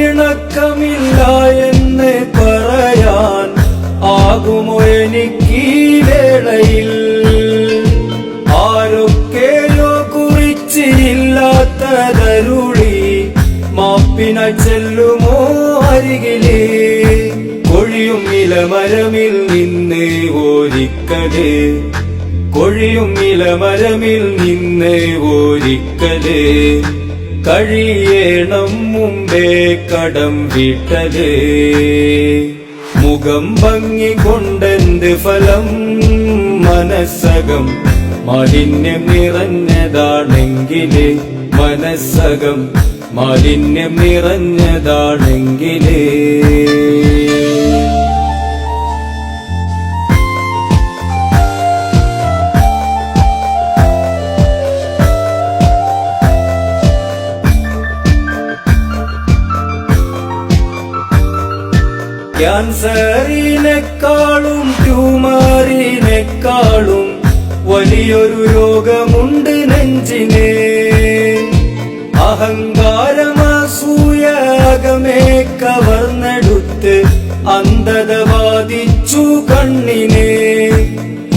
ആരോടും പിണക്കമില്ല എന്ന് പറയാൻ ആകുമോ എനിക്ക് വേളയിൽ? ആരൊക്കെയോ കുറിച്ചില്ലാത്തതരുളി മാപ്പിന ചെല്ലുമോ അരികിലേ? കൊഴിയും ഇലമരമിൽ നിന്ന് ഒരിക്കൽ കൊഴിയും ഇലമരമിൽ നിന്ന് ഒരിക്കൽ കഴിയേണം മുമ്പേ കടം വിട്ടത്. മുഖം ഭംഗി കൊണ്ടെന്ത് ഫലം? മനസ്സകം മാലിന്യം നിറഞ്ഞതാണെങ്കിൽ മനസ്സകം മാലിന്യം നിറഞ്ഞതാണെങ്കിലേ ക്യാൻസറിനെക്കാളും ട്യൂമറിനെക്കാളും വലിയൊരു രോഗമുണ്ട് നെഞ്ചിന്. അഹങ്കാരമസൂയകമേ കവർന്നെടുത്ത് അന്ധത ബാധിച്ചു കണ്ണിനെ.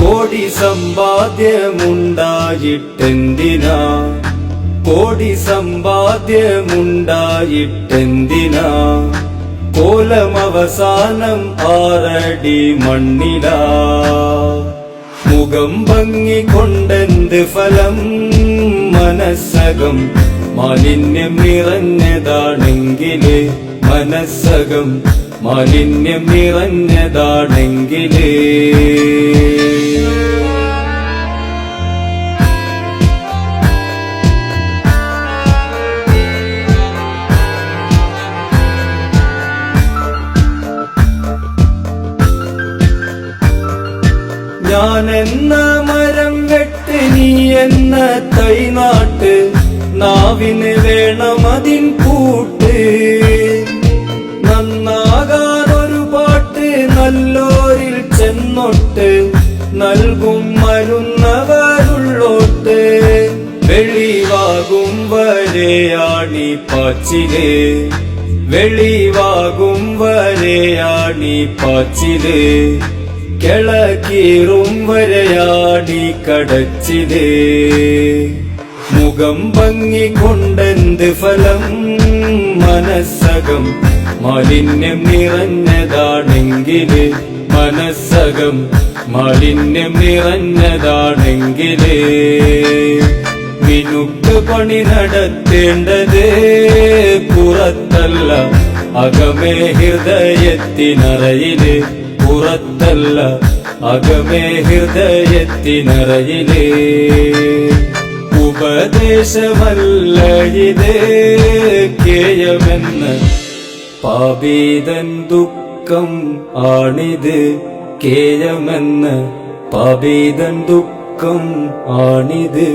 കോടി സമ്പാദ്യമുണ്ടായിട്ടെന്തിനാ? കോടി സമ്പാദ്യമുണ്ടായിട്ടെന്തിനാ? കോലം അവസാനം ആറടി മണ്ണിടാ മുഖം ഭംഗി കൊണ്ടെന്ത് ഫലം? മനസ്സകം മാലിന്യം നിറഞ്ഞതാണെങ്കിൽ മനസ്സകം മാലിന്യം നിറഞ്ഞതാണെങ്കിലേ. എന്ന മരം വെട്ട് നീ എന്ന തൈനാട്ട്? നാവിന് വേണം അതിൻ കൂട്ട്. നന്നാകാതൊരു പാട്ട് നല്ലോരിൽ ചെന്നൊട്ട്. നൽകും മരുന്നവരുള്ളോട്ട്. വെളിവാകും വരെയാണി പാച്ചിൽ. വെളിവാകും വരെയാണി പാച്ചിലേ. കിളക്കീറും വരയാടി കടച്ചിതേ മുഖം ഭംഗിക്കൊണ്ടെന്ത് ഫലം? മനസ്സകം മാലിന്യം നിറഞ്ഞതാണെങ്കിൽ മനസ്സകം മാലിന്യം നിറഞ്ഞതാണെങ്കിൽ മിനുക്ക് പണി നടത്തേണ്ടത് പുറത്തല്ല അകമേ ഹൃദയത്തിനറയിൽ പുറത്തല്ല അകമേ ഹൃദയത്തിനറയിലേ ഉപദേശമല്ല ഇതേ കേയമെന്ന് പാപീതൻ ദുഃഖം ആണിത് കേയമെന്ന് പാപീതൻ ദുഃഖം ആണിത്.